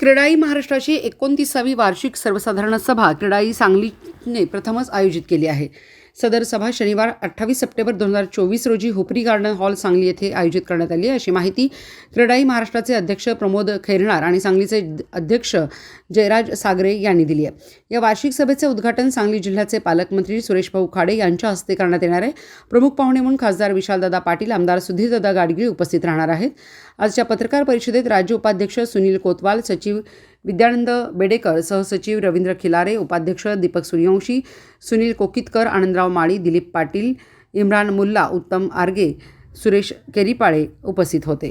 क्रीडाई महाराष्ट्राची एकोणतीसावी वार्षिक सर्वसाधारण सभा. क्रीडाई सांगली ने प्रथमच आयोजित केली आहे. सदर सभा शनिवार अठ्ठावीस सप्टेंबर दोन हजार चोवीस रोजी हुपरी गार्डन हॉल सांगली येथे आयोजित करण्यात आली आहे. अशी माहिती क्रीडाई महाराष्ट्राचे अध्यक्ष प्रमोद खैरणार आणि सांगलीचे अध्यक्ष जयराज सागरे यांनी दिली आहे. या वार्षिक सभेचे उद्घाटन सांगली जिल्ह्याचे पालकमंत्री सुरेश भाऊ खाडे यांच्या हस्ते करण्यात येणार आहे. प्रमुख पाहुणे म्हणून खासदार विशालदादा पाटील आमदार सुधीरदादा गाडगीळ उपस्थित राहणार आहेत. आजच्या पत्रकार परिषदेत राज्य उपाध्यक्ष सुनील कोतवाल सचिव विद्यानंद बेडेकर सहसचिव रवींद्र खिलारे उपाध्यक्ष दीपक सूर्यवंशी सुनील कोकितकर आनंदराव माळी दिलीप पाटील इम्रान मुल्ला उत्तम आर्गे सुरेश केरीपाळे उपस्थित होते.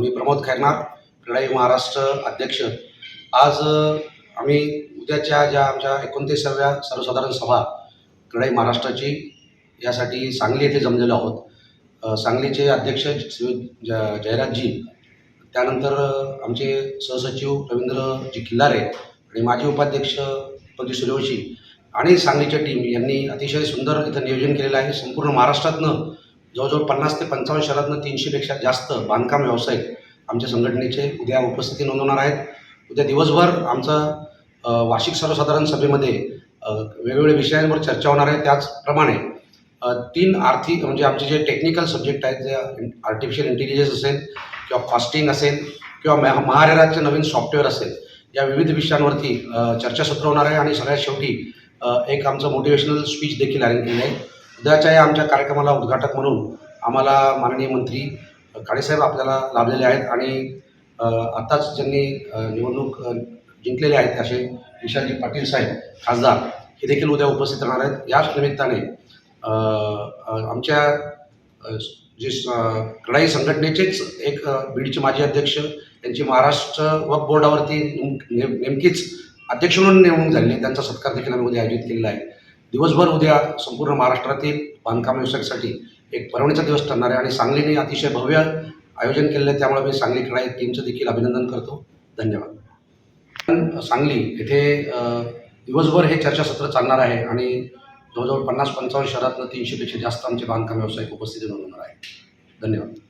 मी प्रमोद खैरनार क्रीडाई महाराष्ट्र अध्यक्ष. आज आम्ही उद्याच्या ज्या आमच्या एकोणतीसाव्या सर्वसाधारण सभा क्रीडाई महाराष्ट्राची यासाठी सांगली येथे जमलेलो आहोत. सांगलीचे अध्यक्ष श्री ज जयराजजी त्यानंतर आमचे सहसचिव रवींद्रजी किल्लारे आणि माजी उपाध्यक्ष पदी सूर्यवंशी आणि सांगलीच्या टीम यांनी अतिशय सुंदर इथं नियोजन केलेलं आहे. संपूर्ण महाराष्ट्रातनं जवळजवळ पन्नास ते पंचावन्न शहरातनं तीनशेपेक्षा जास्त बांधकाम व्यावसायिक आमच्या संघटनेचे उद्या उपस्थिती नोंदवणार आहेत. उद्या दिवसभर आमचं वार्षिक सर्वसाधारण सभेमध्ये वेगवेगळ्या विषयांवर चर्चा होणार आहे. त्याचप्रमाणे तीन आर्थिक म्हणजे आमचे जे टेक्निकल सब्जेक्ट आहेत जे आर्टिफिशियल इंटेलिजन्स असेल किंवा कॉस्टिंग असेल किंवा मॅ महारेराचे नवीन सॉफ्टवेअर असेल या विविध विषयांवरती चर्चा चर्चासत्र होणार आहे आणि सगळ्यात शेवटी एक आमचं मोटिवेशनल स्पीच देखील अरेंज केली आहे. उद्याच्या या आमच्या कार्यक्रमाला उद्घाटक म्हणून आम्हाला माननीय मंत्री काळेसाहेब आपल्याला लाभलेले आहेत आणि आत्ताच ज्यांनी निवडणूक जिंकलेले आहेत असे विशालजी पाटील साहेब खासदार हे देखील उद्या उपस्थित राहणार आहेत. याच निमित्ताने आमच्या जे स- संघटनेचेच एक बीडीचे बीडचे माजी अध्यक्ष त्यांची महाराष्ट्र वक्फ बोर्डावरती नेम- नेमकीच अध्यक्ष म्हणून नेमणूक झालेली त्यांचा सत्कार देखील आम्ही उद्या आयोजित केलेला आहे. दिवसभर उद्या संपूर्ण महाराष्ट्रातील बांधकाम व्यवसायासाठी एक परवणीचा दिवस ठरणार आहे आणि सांगलीने अतिशय भव्य आयोजन केलेलं आहे. त्यामुळे मी सांगली कडाई टीमचं देखील अभिनंदन करतो. धन्यवाद. पण सांगली येथे दिवसभर हे चर्चासत्र चालणार आहे आणि जवळजवळ पन्नास पंचावन्न शहरातनं तीनशेपेक्षा जास्त आमचे बांधकाम व्यावसायिक उपस्थिती नोंदवणार धन्यवाद